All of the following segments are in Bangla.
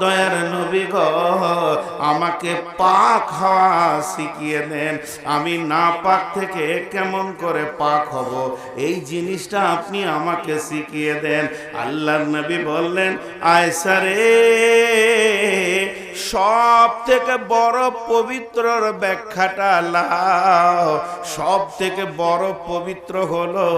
দয়ার নবী গ, আমাকে পাক হওয়া শিখিয়ে দেন। আমি না পাক থেকে কেমন করে পাক হব? এই জিনিসটা আপনি আমাকে শিখিয়ে দেন। আল্লাহ নবী বললেন, আয়সা রে সব থেকে বড় পবিত্রর ব্যাখ্যাটা লাও সব থেকে বড় পবিত্র হলো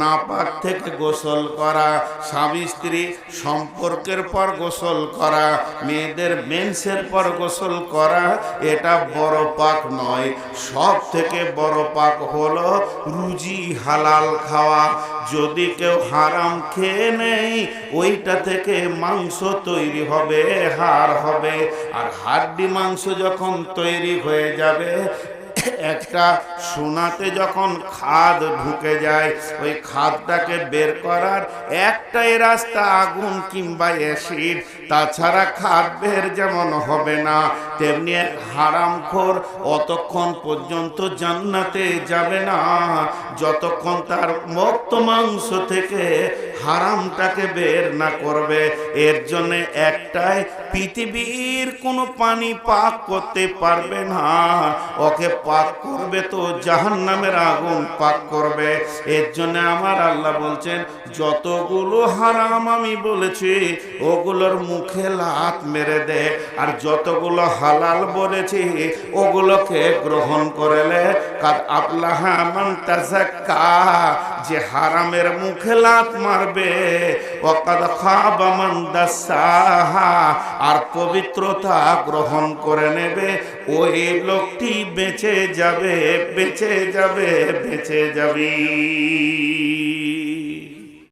নাপাক থেকে গোসল করা, স্বামী স্ত্রী সম্পর্কের পর গোসল করা, মেয়েদের মেন্সের পর গোসল করা, এটা বড় পাক নয়। সব থেকে বড় পাক হলো রুজি হালাল খাওয়া। যদি কেউ হারাম খেয়ে নেই ওইটা থেকে মাংস তৈরি হবে হার হবে। আর হাড্ডি মাংস যখন তৈরি হয়ে যাবে একটা সোনাতে যখন খাদ ঢুকে যায়, ওই খাদটাকে বের করার একটাই রাস্তা আগুন কিংবা অ্যাসিড। তাছাড়া খাদ বের যেমন হবে না, তেমনি হারামখোর অতক্ষণ পর্যন্ত জান্নাতে যাবে না। যতক্ষণ তার মক্ত মাংস থেকে হারামটাকে বের না করবে, এর জন্য একটাই পৃথিবীর কোনো পানি পাক করতে পারবে না। ওকে পাক করবে তো জাহান নামের আগুন পাক করবে। এর জন্য আমার আল্লাহ বলছেন, যতগুলো হারাম আমি বলেছি, ওগুলোর মুখে লাত মেরে দে। আর যতগুলো হালাল বলেছি, ওগুলোকে গ্রহণ করেলে কাদ আল্লাহ যে হারামের মুখে লাত মারবে। ওকাদ খাবা মান আর পবিত্রতা গ্রহণ করে নেবে। ওই লোকটি বেঁচে যাবে বেঁচে যাবে বেঁচে যাবে।